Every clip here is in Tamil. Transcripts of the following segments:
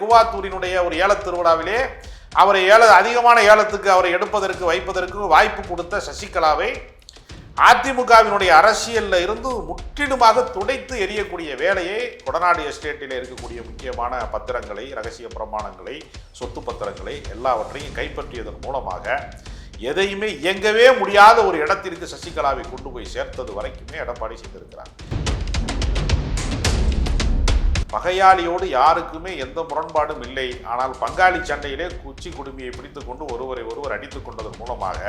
திருவாத்தூரினுடைய ஒரு ஏலத் திருவிழாவிலே அவரை ஏல அதிகமான ஏலத்துக்கு அவரை எடுப்பதற்கு வைப்பதற்கு வாய்ப்பு கொடுத்த சசிகலாவை அதிமுகவினுடைய அரசியலில் இருந்து முற்றிலுமாக துடைத்து எரியக்கூடிய வேலையை கொடநாடு எஸ்டேட்டில் இருக்கக்கூடிய முக்கியமான பத்திரங்களை ரகசிய பிரமாணங்களை சொத்து பத்திரங்களை எல்லாவற்றையும் கைப்பற்றியதன் மூலமாக எதையுமே இயங்கவே முடியாத ஒரு இடத்திற்கு சசிகலாவை கொண்டு போய் சேர்த்தது வரைக்குமே எடப்பாடி செய்திருக்கிறார். பகையாளியோடு யாருக்குமே எந்த முரண்பாடும் இல்லை. ஆனால் பங்காளி சண்டையிலே குச்சி குடுமியை பிடித்து கொண்டு ஒருவரை ஒருவர் அடித்துக் கொண்டதன் மூலமாக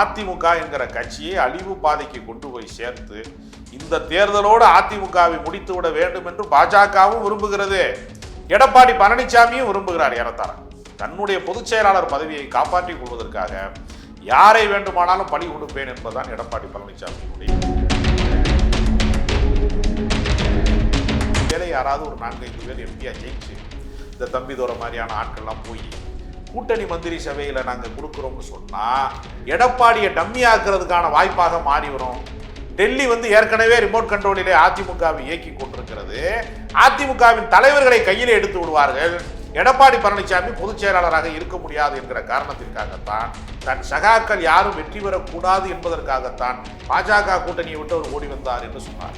அதிமுக என்கிற கட்சியை அழிவு பாதைக்கு கொண்டு போய் சேர்த்து இந்த தேர்தலோடு அதிமுகவை முடித்து விட வேண்டும் என்று பாஜகவும் விரும்புகிறது. எடப்பாடி பழனிசாமியும் விரும்புகிறார் ஏறத்தாழ. தன்னுடைய பொதுச் செயலாளர் பதவியை காப்பாற்றிக் கொள்வதற்காக யாரை வேண்டுமானாலும் பணி கொடுப்பேன் என்பதுதான் எடப்பாடி பழனிசாமியினுடைய யாராவது ஒரு நான்கைந்து பேர் எம்பியா ஜெயிச்சு இந்த தம்பிதோர மாதிரியான ஆட்கள்லாம் போய் கூட்டணி மந்திரி சபையில் நாங்கள் கொடுக்குறோம்னு சொன்னால் எடப்பாடியை டம்மியாக்குறதுக்கான வாய்ப்பாக மாறி வரும். டெல்லி வந்து ஏற்கனவே ரிமோட் கண்ட்ரோலிலே அதிமுகவை இயக்கி கொண்டிருக்கிறது. அதிமுகவின் தலைவர்களை கையில் எடுத்து விடுவார்கள். எடப்பாடி பழனிசாமி பொதுச் செயலாளராக இருக்க முடியாது என்கிற காரணத்திற்காகத்தான் தன் சகாக்கள் யாரும் வெற்றி பெறக்கூடாது என்பதற்காகத்தான் பாஜக கூட்டணியை விட்டு அவர் ஓடி வந்தார் என்று சொன்னார்.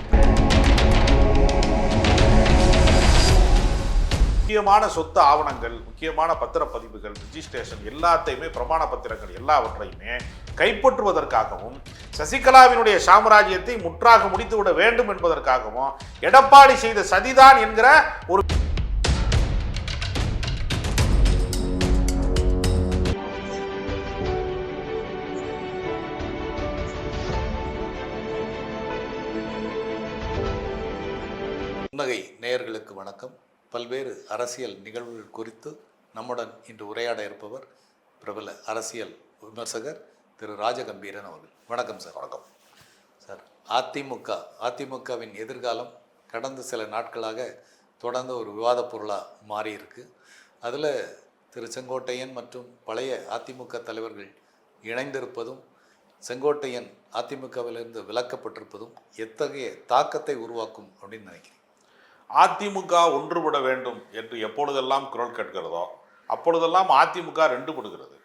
முக்கியமான சொத்து ஆவணங்கள் முக்கியமான பத்திரப்பதிவுகள் ரிஜிஸ்ட்ரேஷன் எல்லாத்தையுமே பிரமாண பத்திரங்கள் எல்லாவற்றையுமே கைப்பற்றுவதற்காகவும் சசிகலாவினுடைய சாம்ராஜ்யத்தை முற்றாக முடித்துவிட வேண்டும் என்பதற்காகவும் எடப்பாடி செய்த சதிதான் என்கிற ஒரு புன்னகை நேயர்களுக்கு வணக்கம். பல்வேறு அரசியல் நிகழ்வுகள் குறித்து நம்முடன் இன்று உரையாட இருப்பவர் பிரபல அரசியல் விமர்சகர் திரு ராஜகம்பீரன் அவர்கள். வணக்கம் சார். வணக்கம். சார் அதிமுக அதிமுகவின் எதிர்காலம் கடந்த சில நாட்களாக தொடர்ந்து ஒரு விவாதப் பொருளாக மாறி இருக்கு அதில் திரு செங்கோட்டையன் மற்றும் பழைய அதிமுக தலைவர்கள் இணைந்திருப்பதும் செங்கோட்டையன் அதிமுகவிலிருந்து விலக்கப்பட்டிருப்பதும் எத்தகைய தாக்கத்தை உருவாக்கும் அப்படின்னு நினைக்கிறேன் அதிமுக ஒன்றுபட வேண்டும் என்று எப்பொழுதெல்லாம் குரல் கேட்கிறதோ அப்பொழுதெல்லாம் அதிமுக ரெண்டு படுகிறது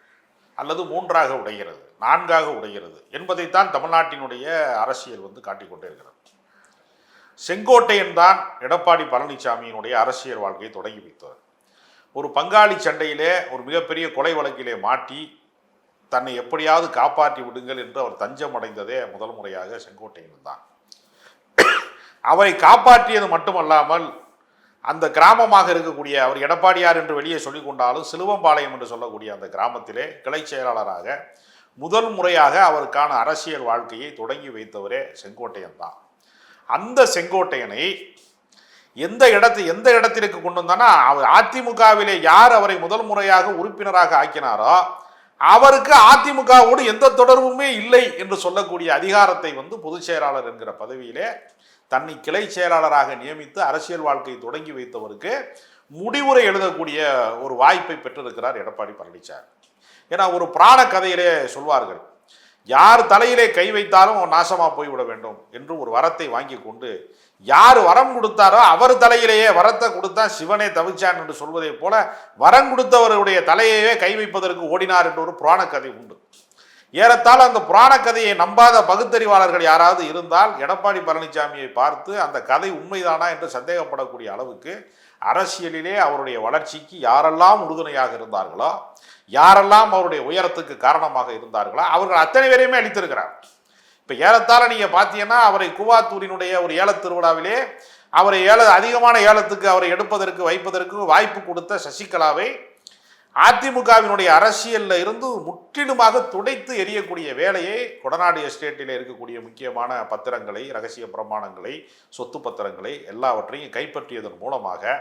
அல்லது மூன்றாக உடைகிறது நான்காக உடைகிறது என்பதைத்தான் தமிழ்நாட்டினுடைய அரசியல் வந்து காட்டிக்கொண்டே இருக்கிறது. செங்கோட்டையன் தான் எடப்பாடி பழனிசாமியினுடைய அரசியல் வாழ்க்கையை தொடங்கி வைத்தவர். ஒரு பங்காளி சண்டையிலே ஒரு மிகப்பெரிய கொலை வழக்கிலே மாட்டி தன்னை எப்படியாவது காப்பாற்றி விடுங்கள் என்று அவர் தஞ்சம் அடைந்ததே முதல் முறையாக செங்கோட்டையன் தான். அவரை காப்பாற்றியது மட்டுமல்லாமல் அந்த கிராமமாக இருக்கக்கூடிய அவர் எடப்பாடியார் என்று வெளியே சொல்லிக் கொண்டாலும் சிலுவம்பாளையம் என்று சொல்லக்கூடிய அந்த கிராமத்திலே கிளை செயலாளராக முதல் முறையாக அவருக்கான அரசியல் வாழ்க்கையை தொடங்கி வைத்தவரே செங்கோட்டையன் தான். அந்த செங்கோட்டையனை எந்த இடத்து எந்த இடத்திற்கு கொண்டு வந்தானா அவர் அதிமுகவிலே யார் அவரை முதல் முறையாக உறுப்பினராக ஆக்கினாரோ அவருக்கு அதிமுகவோடு எந்த தொடர்புமே இல்லை என்று சொல்லக்கூடிய அதிகாரத்தை வந்து பொதுச் செயலாளர் என்கிற பதவியிலே தன்னை கிளை செயலாளராக நியமித்து அரசியல் வாழ்க்கையை தொடங்கி வைத்தவருக்கு முடிவுரை எழுதக்கூடிய ஒரு வாய்ப்பை பெற்றிருக்கிறார் எடப்பாடி பழனிசாமி. ஏன்னா ஒரு புராண கதையிலே சொல்வார்கள் யார் தலையிலே கை வைத்தாலும் நாசமாக போய்விட வேண்டும் என்று ஒரு வரத்தை வாங்கி கொண்டு யார் வரம் கொடுத்தாரோ அவர் தலையிலேயே வரத்தை கொடுத்தா சிவனே தவிச்சான் என்று சொல்வதை போல வரம் கொடுத்தவருடைய தலையையே கை வைப்பதற்கு ஓடினார் என்ற ஒரு புராண கதை உண்டு. ஏறத்தால் அந்த புராண கதையை நம்பாத பகுத்தறிவாளர்கள் யாராவது இருந்தால் எடப்பாடி பழனிசாமியை பார்த்து அந்த கதை உண்மைதானா என்று சந்தேகப்படக்கூடிய அளவுக்கு அரசியலிலே அவருடைய வளர்ச்சிக்கு யாரெல்லாம் உறுதுணையாக இருந்தார்களோ யாரெல்லாம் அவருடைய உயரத்துக்கு காரணமாக இருந்தார்களோ அவர்கள் அத்தனை பேரையுமே அளித்திருக்கிறார் இப்போ ஏலத்தாழ நீங்கள் பார்த்தீங்கன்னா அவரை கூவாத்தூரினுடைய ஒரு ஏலத் திருவிழாவிலே அவரை ஏல அதிகமான ஏலத்துக்கு அவரை எடுப்பதற்கு வைப்பதற்கு வாய்ப்பு கொடுத்த சசிகலாவை அதிமுகவினுடைய அரசியலில் இருந்து முற்றிலுமாக துடைத்து எரியக்கூடிய வேலையை கொடநாடு எஸ்டேட்டில் இருக்கக்கூடிய முக்கியமான பத்திரங்களை ரகசிய பிரமாணங்களை சொத்து பத்திரங்களை எல்லாவற்றையும் கைப்பற்றியதன் மூலமாக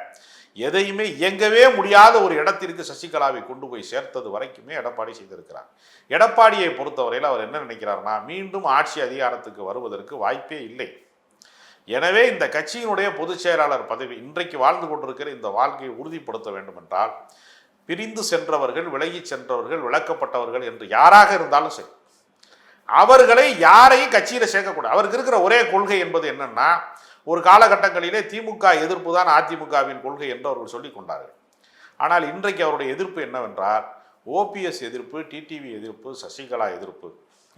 எதையுமே இயங்கவே முடியாத ஒரு இடத்திற்கு சசிகலாவை கொண்டு போய் சேர்த்தது வரைக்குமே எடப்பாடி செய்திருக்கிறார். எடப்பாடியை பொறுத்தவரையில் அவர் என்ன நினைக்கிறார்னா மீண்டும் ஆட்சி அதிகாரத்துக்கு வருவதற்கு வாய்ப்பே இல்லை. எனவே இந்த கட்சியினுடைய பொதுச் செயலாளர் பதவி இன்றைக்கு வாழ்ந்து கொண்டிருக்கிற இந்த வாழ்க்கையை உறுதிப்படுத்த வேண்டும் என்றால் பிரிந்து சென்றவர்கள் விலகி சென்றவர்கள் விளக்கப்பட்டவர்கள் என்று யாராக இருந்தாலும் சரி அவர்களை யாரையும் கட்சியில் சேர்க்கக்கூடாது. அவருக்கு இருக்கிற ஒரே கொள்கை என்பது என்னன்னா ஒரு காலகட்டங்களிலே திமுக எதிர்ப்பு தான் அதிமுகவின் கொள்கை என்று அவர்கள் சொல்லிக் கொண்டார்கள். ஆனால் இன்றைக்கு அவருடைய எதிர்ப்பு என்னவென்றால் ஓபிஎஸ் எதிர்ப்பு டிடிவி எதிர்ப்பு சசிகலா எதிர்ப்பு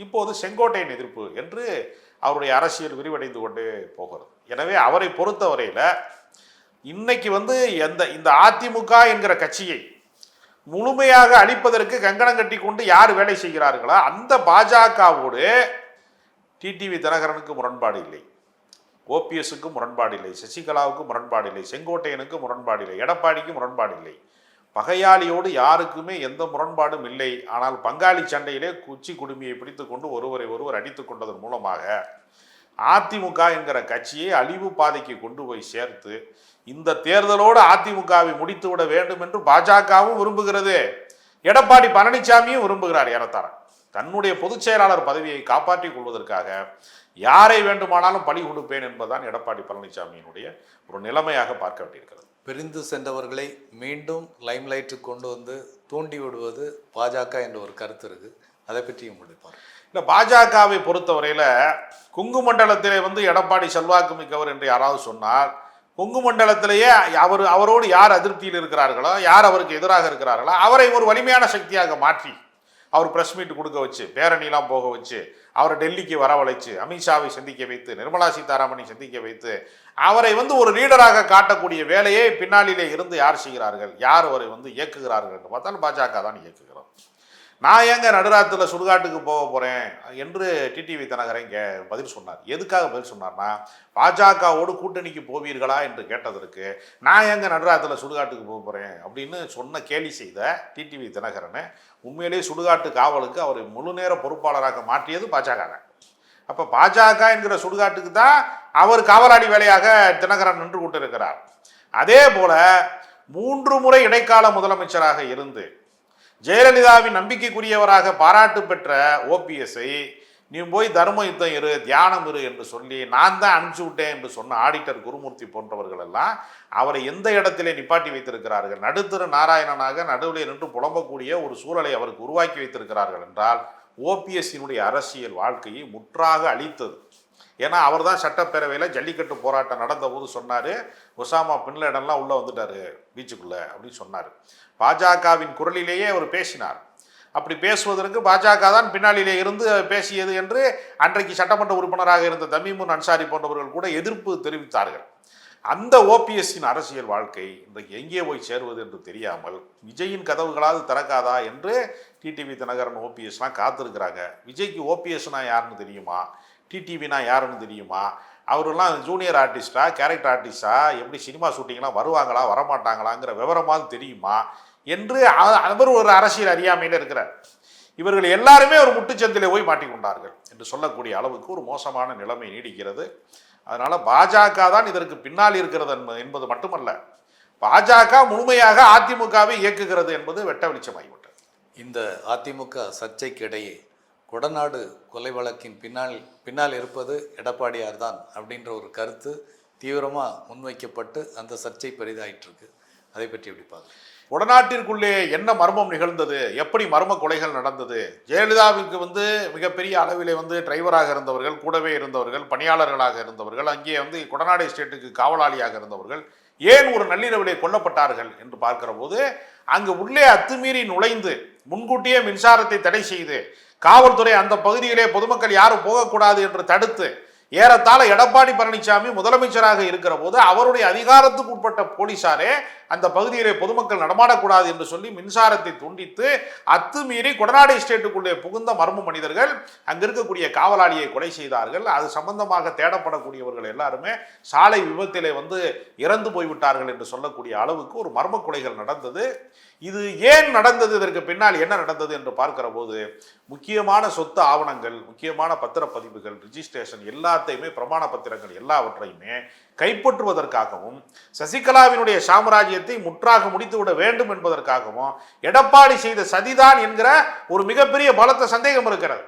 இப்போது செங்கோட்டையன் எதிர்ப்பு என்று அவருடைய அரசியல் விரிவடைந்து கொண்டே போகிறது. எனவே அவரை பொறுத்தவரையில் இன்னைக்கு வந்து எந்த இந்த அதிமுக என்கிற கட்சியை முழுமையாக அழிப்பதற்கு கங்கணம் கட்டி கொண்டு யார் வேலை செய்கிறார்களோ? அந்த பாஜகவோடு டிடிவி தினகரனுக்கு முரண்பாடு இல்லை. ஓபிஎஸ்க்கு முரண்பாடு இல்லை. சசிகலாவுக்கு முரண்பாடு இல்லை. செங்கோட்டையனுக்கு முரண்பாடு இல்லை. எடப்பாடிக்கு முரண்பாடு இல்லை. பகையாளியோடு யாருக்குமே எந்த முரண்பாடும் இல்லை. ஆனால் பங்காளி சண்டையிலே குச்சி குடுமியை பிடித்து கொண்டு ஒருவரை ஒருவர் அடித்து கொண்டதன் மூலமாக அதிமுக என்கிற கட்சியை அழிவு பாதைக்கு கொண்டு போய் சேர்த்து இந்த தேர்தலோடு அதிமுகவை முடித்து விட வேண்டும் என்று பாஜகவும் விரும்புகிறது. எடப்பாடி பழனிசாமியும் விரும்புகிறார் ஏறத்தாழ. தன்னுடைய பொதுச் செயலாளர் பதவியை காப்பாற்றிக் கொள்வதற்காக யாரை வேண்டுமானாலும் பழி கொடுப்பேன் என்பதுதான் எடப்பாடி பழனிசாமியினுடைய ஒரு நிலைமையாக பார்க்க வேண்டியிருக்கிறது பிரிந்து சென்றவர்களை மீண்டும் லைம்லைட்டுக்கு கொண்டு வந்து தூண்டி விடுவது பாஜக என்ற ஒரு கருத்து இருக்கு. அதை பற்றி பார்வை. இல்லை பாஜகவை பொறுத்தவரையில் கொங்கு மண்டலத்திலே வந்து எடப்பாடி செல்வாக்கு மிக்கவர் என்று யாராவது சொன்னார் கொங்கு மண்டலத்திலேயே அவர் அவரோடு யார் அதிருப்தியில் இருக்கிறார்களோ யார் அவருக்கு எதிராக இருக்கிறார்களோ அவரை ஒரு வலிமையான சக்தியாக மாற்றி அவர் பிரஸ் மீட் கொடுக்க வச்சு பேரணிலாம் போக வச்சு அவரை டெல்லிக்கு வரவழைச்சு அமித்ஷாவை சந்திக்க வைத்து நிர்மலா சீதாராமனை சந்திக்க வைத்து அவரை வந்து ஒரு லீடராக காட்டக்கூடிய வேலையை பின்னாளிலே இருந்து யார் செய்கிறார்கள் யார் அவரை வந்து இயக்குகிறார்கள் என்று பார்த்தால் பாஜக தான் இயக்குகிறோம். நான் ஏங்க நடுராத்தில் சுடுகாட்டுக்கு போக போகிறேன் என்று டிடிவி தினகரன் கே பதில் சொன்னார். எதுக்காக பதில் சொன்னார்னா பாஜகவோடு கூட்டணிக்கு போவீர்களா என்று கேட்டதற்கு நான் ஏங்க நடுராத்தில் சுடுகாட்டுக்கு போக போகிறேன் அப்படின்னு சொன்ன கேலி செய்த டிடிவி தினகரனை உண்மையிலேயே சுடுகாட்டு காவலுக்கு அவரை முழு நேர பொறுப்பாளராக மாற்றியது பாஜக தான் அப்போ பாஜக என்கிற சுடுகாட்டுக்கு தான் அவர் காவலாளி வேலையாக தினகரன் நின்று கொண்டிருக்கிறார். அதே போல மூன்று முறை இடைக்கால முதலமைச்சராக இருந்து ஜெயலலிதாவின் நம்பிக்கைக்குரியவராக பாராட்டு பெற்ற ஓபிஎஸ்ஐ நீ போய் தர்ம யுத்தம் இரு தியானம் இரு என்று சொல்லி நான் தான் அனுப்பிச்சு விட்டேன் என்று சொன்ன ஆடிட்டர் குருமூர்த்தி போன்றவர்கள் எல்லாம் அவரை எந்த இடத்திலே நிப்பாட்டி வைத்திருக்கிறார்கள்? நடுத்தரு நாராயணனாக நடுவில் நின்று புலம்பக்கூடிய ஒரு சூழலை அவருக்கு உருவாக்கி வைத்திருக்கிறார்கள் என்றால் ஓபிஎஸ்ஸினுடைய அரசியல் வாழ்க்கையை முற்றாக அளித்தது ஏன்னா அவர் தான் சட்டப்பேரவையில் ஜல்லிக்கட்டு போராட்டம் நடந்தபோது சொன்னார் ஒசாமா பின்லேடன்லாம் உள்ளே வந்துட்டார் பீச்சுக்குள்ளே அப்படின்னு சொன்னார். பாஜகவின் குரலிலேயே அவர் பேசினார். அப்படி பேசுவதற்கு பாஜக தான் பின்னாளிலே இருந்து பேசியது என்று அன்றைக்கு சட்டமன்ற உறுப்பினராக இருந்த தமிமுன் அன்சாரி போன்றவர்கள் கூட எதிர்ப்பு தெரிவித்தார்கள். அந்த ஓபிஎஸ்ஸின் அரசியல் வாழ்க்கை இன்றைக்கு எங்கே போய் சேருவது என்று தெரியாமல் விஜயின் கதவுகளாவது திறக்காதா என்று டிடிவி தினகரன் ஓபிஎஸ்லாம் காத்திருக்கிறாங்க. விஜய்க்கு ஓபிஎஸ்னா யாருன்னு தெரியுமா? டிடிவினா யாருன்னு தெரியுமா? அவரெல்லாம் ஜூனியர் ஆர்டிஸ்டா கேரக்டர் ஆர்டிஸ்டா எப்படி சினிமா ஷூட்டிங்லாம் வருவாங்களா வரமாட்டாங்களாங்கிற விவரமாவது தெரியுமா? என்று அவர் ஒரு அரசியல் அறியாமையில் இருக்கிறார். இவர்கள் எல்லாருமே ஒரு முட்டுச்சந்திலே போய் மாட்டிக்கொண்டார்கள் என்று சொல்லக்கூடிய அளவுக்கு ஒரு மோசமான நிலைமை நீடிக்கிறது. அதனால் பாஜக தான் இதற்கு பின்னால் இருக்கிறது என்பது மட்டுமல்ல. பாஜக முழுமையாக அதிமுகவை இயக்குகிறது என்பது வெட்ட வெளிச்சமாகிவிட்டது. இந்த அதிமுக சர்ச்சைக்கிடையே கொடநாடு கொலை வழக்கின் பின்னால் பின்னால் இருப்பது எடப்பாடியார் தான் அப்படின்ற ஒரு கருத்து தீவிரமாக முன்வைக்கப்பட்டு அந்த சர்ச்சை பெரிதாயிட்டிருக்கு. அதை பற்றி எப்படி பார்க்கலாம்? உடநாட்டிற்குள்ளே என்ன மர்மம் நிகழ்ந்தது? எப்படி மர்ம கொலைகள் நடந்தது? ஜெயலலிதாவுக்கு வந்து மிகப்பெரிய அளவிலே வந்து டிரைவராக இருந்தவர்கள் கூடவே இருந்தவர்கள் பணியாளர்களாக இருந்தவர்கள் அங்கே வந்து கொடநாடு எஸ்டேட்டுக்கு காவலாளியாக இருந்தவர்கள் ஏன் ஒரு நள்ளிரவிலே கொல்லப்பட்டார்கள் என்று பார்க்கிற போது அங்கு உள்ளே அத்துமீறி நுழைந்து முன்கூட்டியே மின்சாரத்தை தடை செய்து காவல்துறை அந்த பகுதியிலே பொதுமக்கள் யாரும் போகக்கூடாது என்று தடுத்து ஏறத்தாழ எடப்பாடி பழனிசாமி முதலமைச்சராக இருக்கிற போது அவருடைய அதிகாரத்துக்கு உட்பட்ட போலீசாரே அந்த பகுதியிலே பொதுமக்கள் நடமாடக்கூடாது என்று சொல்லி மின்சாரத்தை துண்டித்து அத்துமீறி கொடநாடு எஸ்டேட்டுக்குள்ளே புகுந்த மர்ம மனிதர்கள் அங்க இருக்கக்கூடிய காவலாளியை கொலை செய்தார்கள். அது சம்பந்தமாக தேடப்படக்கூடியவர்கள் எல்லாருமே சாலை விபத்திலே வந்து இறந்து போய்விட்டார்கள் என்று சொல்லக்கூடிய அளவுக்கு ஒரு மர்ம கொலைகள் நடந்தது. இது ஏன் நடந்தது? இதற்கு பின்னால் என்ன நடந்தது என்று பார்க்கிற போது முக்கியமான சொத்து ஆவணங்கள் முக்கியமான பத்திரப்பதிவுகள் ரிஜிஸ்ட்ரேஷன் எல்லாத்தையுமே பிரமாண பத்திரங்கள் எல்லாவற்றையுமே கைப்பற்றுவதற்காகவும் சசிகலாவினுடைய சாம்ராஜ்யத்தை முற்றாக முடித்துவிட வேண்டும் என்பதற்காகவும் எடப்பாடி செய்த சதிதான் என்கிற ஒரு மிகப்பெரிய பலத்த சந்தேகம் இருக்கிறது.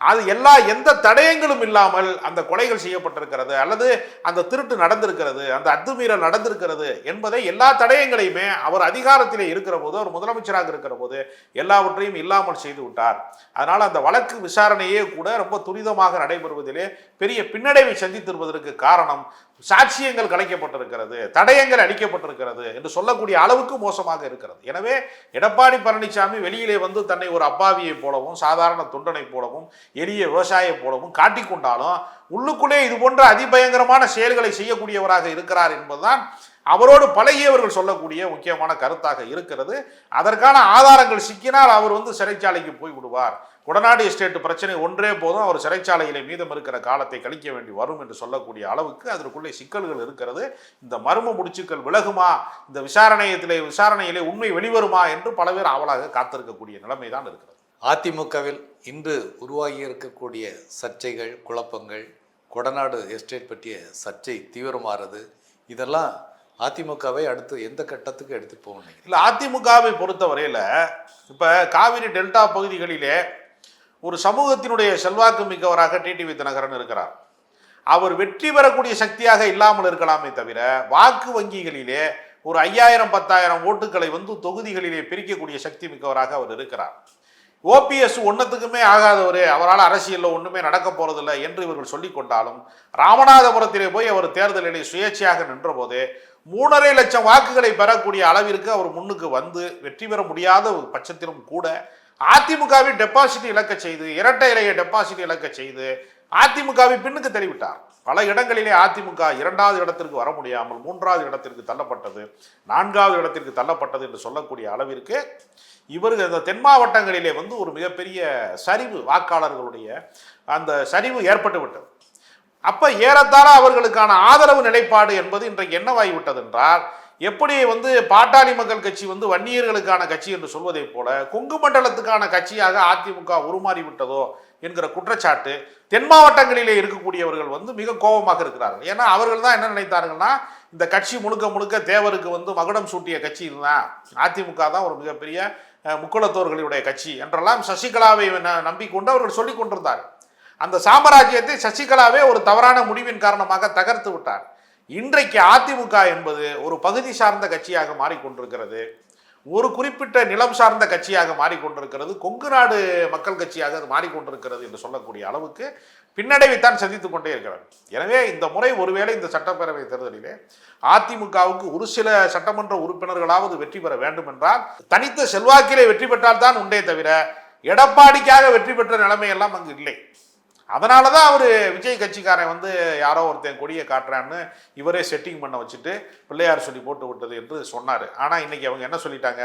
அது எல்லா எந்த தடயங்களும் இல்லாமல் அந்த கொலைகள் செய்யப்பட்டிருக்கிறது அல்லது அந்த திருட்டு நடந்திருக்கிறது அந்த அத்துமீறல் நடந்திருக்கிறது என்பதை எல்லா தடயங்களையுமே அவர் அதிகாரத்திலே இருக்கிற போது அவர் முதலமைச்சராக இருக்கிற போது எல்லாவற்றையும் இல்லாமல் செய்து விட்டார். அதனால் அந்த வழக்கு விசாரணையே கூட ரொம்ப துரிதமாக நடைபெறுவதிலே பெரிய பின்னடைவை சந்தித்திருப்பதற்கு காரணம் சாட்சியங்கள் கலைக்கப்பட்டிருக்கிறது தடயங்கள் அளிக்கப்பட்டிருக்கிறது என்று சொல்லக்கூடிய அளவுக்கு மோசமாக இருக்கிறது. எனவே எடப்பாடி பழனிசாமி வெளியிலே வந்து தன்னை ஒரு அப்பாவியை போலவும் சாதாரண தொண்டனை போலவும் எளிய விவசாயம் போலவும் காட்டிக்கொண்டாலும் உள்ளுக்குள்ளே இது போன்ற அதிபயங்கரமான செயல்களை செய்யக்கூடியவராக இருக்கிறார் என்பதுதான் அவரோடு பழகியவர்கள் சொல்லக்கூடிய முக்கியமான கருத்தாக இருக்கிறது. அதற்கான ஆதாரங்கள் சிக்கினால் அவர் வந்து சிறைச்சாலைக்கு போய் விடுவார். கொடநாடு எஸ்டேட் பிரச்சனை ஒன்றே போதும். அவர் சிறைச்சாலையிலே மீதம் இருக்கிற காலத்தை கழிக்க வேண்டி வரும் என்று சொல்லக்கூடிய அளவுக்கு அதற்குள்ளே சிக்கல்கள் இருக்கிறது. இந்த மர்ம முடிச்சுக்கள் விலகுமா? இந்த விசாரணையத்திலே விசாரணையிலே உண்மை வெளிவருமா? என்று பல பேர் ஆவலாக காத்திருக்கக்கூடிய நிலைமை தான் இருக்கிறது. அதிமுகவில் இன்று உருவாகி இருக்கக்கூடிய சர்ச்சைகள் குழப்பங்கள் கொடநாடு எஸ்டேட் பற்றிய சர்ச்சை தீவிரமாறது இதெல்லாம் அதிமுகவை அடுத்து எந்த கட்டத்துக்கு எடுத்து போகணும் இல்லை அதிமுகவை பொறுத்தவரையில் இப்போ காவிரி டெல்டா பகுதிகளிலே ஒரு சமூகத்தினுடைய செல்வாக்கு மிக்கவராக டிடிவி தினகரன் இருக்கிறார். அவர் வெற்றி பெறக்கூடிய சக்தியாக இல்லாமல் இருக்கலாமே தவிர வாக்கு வங்கிகளிலே ஒரு ஐயாயிரம் பத்தாயிரம் ஓட்டுகளை வந்து தொகுதிகளிலே பிரிக்கக்கூடிய சக்தி மிக்கவராக அவர் இருக்கிறார். ஓபிஎஸ் ஒன்றத்துக்குமே ஆகாதவர். அவரால் அரசியலில் ஒன்றுமே நடக்க போறதில்லை என்று இவர்கள் சொல்லிக் கொண்டாலும் ராமநாதபுரத்திலே போய் அவர் தேர்தலிலே சுயேட்சையாக நின்றபோது மூணரை லட்சம் வாக்குகளை பெறக்கூடிய அளவிற்கு அவர் முன்னுக்கு வந்து வெற்றி பெற முடியாத ஒரு பட்சத்திலும் கூட அதிமுகவை டெபாசிட் இழக்க செய்து இரட்டை இலையை டெபாசிட் இழக்க செய்து அதிமுகவை பின்னுக்கு தள்ளிவிட்டார். பல இடங்களிலே அதிமுக இரண்டாவது இடத்திற்கு வர முடியாமல் மூன்றாவது இடத்திற்கு தள்ளப்பட்டது நான்காவது இடத்திற்கு தள்ளப்பட்டது என்று சொல்லக்கூடிய அளவிற்கு இவர்கள் இந்த தென் மாவட்டங்களிலே வந்து ஒரு மிகப்பெரிய சரிவு வாக்காளர்களுடைய அந்த சரிவு ஏற்பட்டுவிட்டது அப்போ ஏறத்தாழ அவர்களுக்கான ஆதரவு நிலைப்பாடு என்பது இன்றைக்கு என்னவாகிவிட்டது என்றால் எப்படி வந்து பாட்டாளி மக்கள் கட்சி வந்து வன்னியர்களுக்கான கட்சி என்று சொல்வதைப் போல கொங்கு மண்டலத்துக்கான கட்சியாக அதிமுக உருமாறி விட்டதோ என்கிற குற்றச்சாட்டு தென் மாவட்டங்களிலே இருக்கக்கூடியவர்கள் வந்து மிக கோபமாக இருக்கிறார்கள். ஏன்னா அவர்கள் தான் என்ன நினைத்தார்கள்னா இந்த கட்சி முழுக்க முழுக்க தேவருக்கு வந்து மகுடம் சூட்டிய கட்சி தான் அதிமுக தான் ஒரு மிகப்பெரிய முக்குளத்தோர்களுடைய கட்சி என்றெல்லாம் சசிகலாவை நம்பிக்கொண்டு அவர்கள் சொல்லிக் கொண்டிருந்தார்கள். அந்த சாம்ராஜ்யத்தை சசிகலாவே ஒரு தவறான முடிவின் காரணமாக தகர்த்து விட்டார். இன்றைக்கு அதிமுக என்பது ஒரு பகுதி சார்ந்த கட்சியாக மாறிக்கொண்டிருக்கிறது. ஒரு குறிப்பிட்ட நிலம் சார்ந்த கட்சியாக மாறிக்கொண்டிருக்கிறது கொங்கு நாடு மக்கள் கட்சியாக அது மாறிக்கொண்டிருக்கிறது என்று சொல்லக்கூடிய அளவுக்கு பின்னடைவைத்தான் சந்தித்துக் கொண்டே இருக்கிறார். எனவே இந்த முறை ஒருவேளை இந்த சட்டப்பேரவை தேர்தலிலே அதிமுகவுக்கு ஒரு சில சட்டமன்ற உறுப்பினர்களாவது வெற்றி பெற வேண்டும் என்றால் தனித்த செல்வாக்கிலே வெற்றி பெற்றால் தான் உண்டே தவிர எடப்பாடிக்காக வெற்றி பெற்ற நிலைமையெல்லாம் அங்கு இல்லை. அதனால தான் அவர் விஜய் கட்சிக்காரன் வந்து யாரோ ஒருத்தன் கொடியை காட்டுறான்னு இவரே செட்டிங் பண்ண வச்சுட்டு பிள்ளையார் சொல்லி போட்டு விட்டது என்று சொன்னார். ஆனால் இன்றைக்கி அவங்க என்ன சொல்லிட்டாங்க?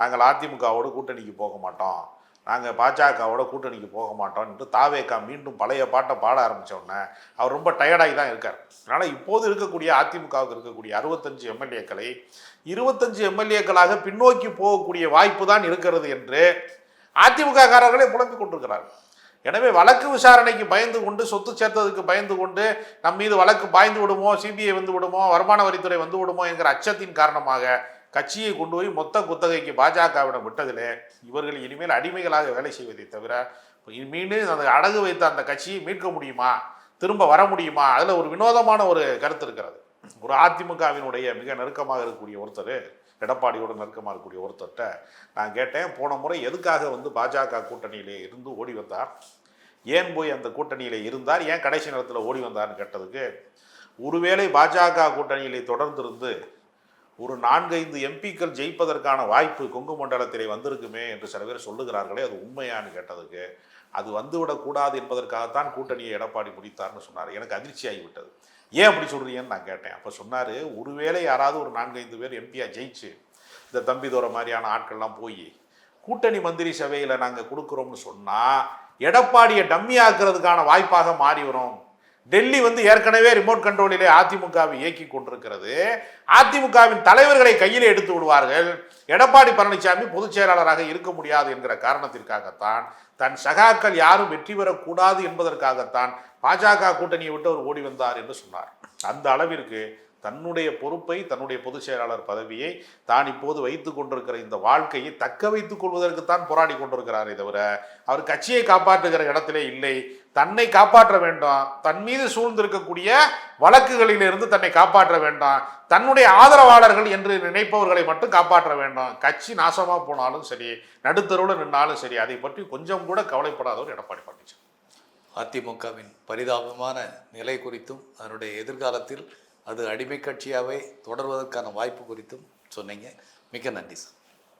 நாங்கள் அதிமுகவோடு கூட்டணிக்கு போக மாட்டோம். நாங்கள் பாஜகவோட கூட்டணிக்கு போக மாட்டோம் என்று தாவேக்கா மீண்டும் பழைய பாட்டை பாட ஆரம்பித்தோடனே உடனே அவர் ரொம்ப டயர்டாகி தான் இருக்கார். அதனால் இப்போது இருக்கக்கூடிய அதிமுகவுக்கு இருக்கக்கூடிய அறுபத்தஞ்சு எம்எல்ஏக்களை இருபத்தஞ்சு எம்எல்ஏக்களாக பின்னோக்கி போகக்கூடிய வாய்ப்பு தான் இருக்கிறது என்று அதிமுக காரர்களே புலம்பிக் கொண்டிருக்கிறார்கள். எனவே வழக்கு விசாரணைக்கு பயந்து கொண்டு சொத்து சேர்த்ததுக்கு பயந்து கொண்டு நம் மீது வழக்கு பாய்ந்து விடுமோ சிபிஐ வந்து விடுமோ வருமான வரித்துறை வந்து விடுமோ என்கிற அச்சத்தின் காரணமாக கட்சியை கொண்டு போய் மொத்த குத்தகைக்கு பாஜகவிடம் விட்டதிலே இவர்கள் இனிமேல் அடிமைகளாக வேலை செய்வதை தவிர மீண்டும் அந்த அடகு வைத்த அந்த கட்சியை மீட்க முடியுமா திரும்ப வர முடியுமா அதில் ஒரு வினோதமான ஒரு கருத்து இருக்கிறது. ஒரு அதிமுகவினுடைய மிக நெருக்கமாக இருக்கக்கூடிய ஒருத்தர் எடப்பாடியோட நெருக்கமாக இருக்கக்கூடிய ஒருத்தர்கிட்ட நான் கேட்டேன் போன முறை எதுக்காக வந்து பாஜக கூட்டணியிலே இருந்து ஓடி வந்தார்? ஏன் போய் அந்த கூட்டணியிலே இருந்தார்? ஏன் கடைசி நேரத்தில் ஓடி வந்தார்னு கேட்டதுக்கு ஒருவேளை பாஜக கூட்டணியிலே தொடர்ந்து இருந்து ஒரு நான்கைந்து எம்பிக்கள் ஜெயிப்பதற்கான வாய்ப்பு கொங்கு மண்டலத்திலே வந்திருக்குமே என்று சில பேர் சொல்லுகிறார்களே அது உண்மையான்னு கேட்டதுக்கு அது வந்துவிடக்கூடாது என்பதற்காகத்தான் கூட்டணியை எடப்பாடி முடித்தார்னு சொன்னார். எனக்கு அதிர்ச்சி ஆகிவிட்டது ஏன் அப்படி சொல்கிறீங்கன்னு நான் கேட்டேன். அப்போ சொன்னார் ஒருவேளை யாராவது ஒரு நான்கைந்து பேர் எம்பியா ஜெயிச்சு இந்த தம்பிதோர மாதிரியான ஆட்கள்லாம் போய் கூட்டணி மந்திரி சபையில் நாங்கள் கொடுக்குறோம்னு சொன்னால் எடப்பாடியை டம்மி ஆக்குறதுக்கான வாய்ப்பாக மாறி வரும். டெல்லி வந்து ஏற்கனவே ரிமோட் கண்ட்ரோலிலே அதிமுகவை இயக்கி கொண்டிருக்கிறது. அதிமுகவின் தலைவர்களை கையிலே எடுத்து விடுவார்கள். எடப்பாடி பழனிசாமி பொதுச் செயலாளராக இருக்க முடியாது என்கிற காரணத்திற்காகத்தான் தன் சகாக்கள் யாரும் வெற்றி பெறக்கூடாது என்பதற்காகத்தான் பாஜக கூட்டணியை விட்டு அவர் ஓடி வந்தார் என்று சொன்னார். அந்த அளவிற்கு தன்னுடைய பொறுப்பை தன்னுடைய பொதுச் செயலாளர் பதவியை தான் இப்போது வைத்து கொண்டிருக்கிற இந்த வாழ்க்கையை தக்க வைத்துக் கொள்வதற்குத்தான் போராடி கொண்டிருக்கிறாரே தவிர அவர் கட்சியை காப்பாற்றுகிற இடத்திலே இல்லை. தன்னை காப்பாற்ற வேண்டாம். தன் மீது சூழ்ந்திருக்கக்கூடிய வழக்குகளிலிருந்து தன்னை காப்பாற்ற வேண்டாம். தன்னுடைய ஆதரவாளர்கள் என்று நினைப்பவர்களை மட்டும் காப்பாற்ற வேண்டாம். கட்சி நாசமாக போனாலும் சரி நடுத்தருவில் நின்னாலும் சரி அதை பற்றி கொஞ்சம் கூட கவலைப்படாதவர் எடப்பாடி பழனிசாமி. அதிமுகவின் பரிதாபமான நிலை குறித்தும் அதனுடைய எதிர்காலத்தில் அது அடிமை கட்சியாகவே தொடர்வதற்கான வாய்ப்பு குறித்தும் சொன்னீங்க. மிக்க நன்றி சார்.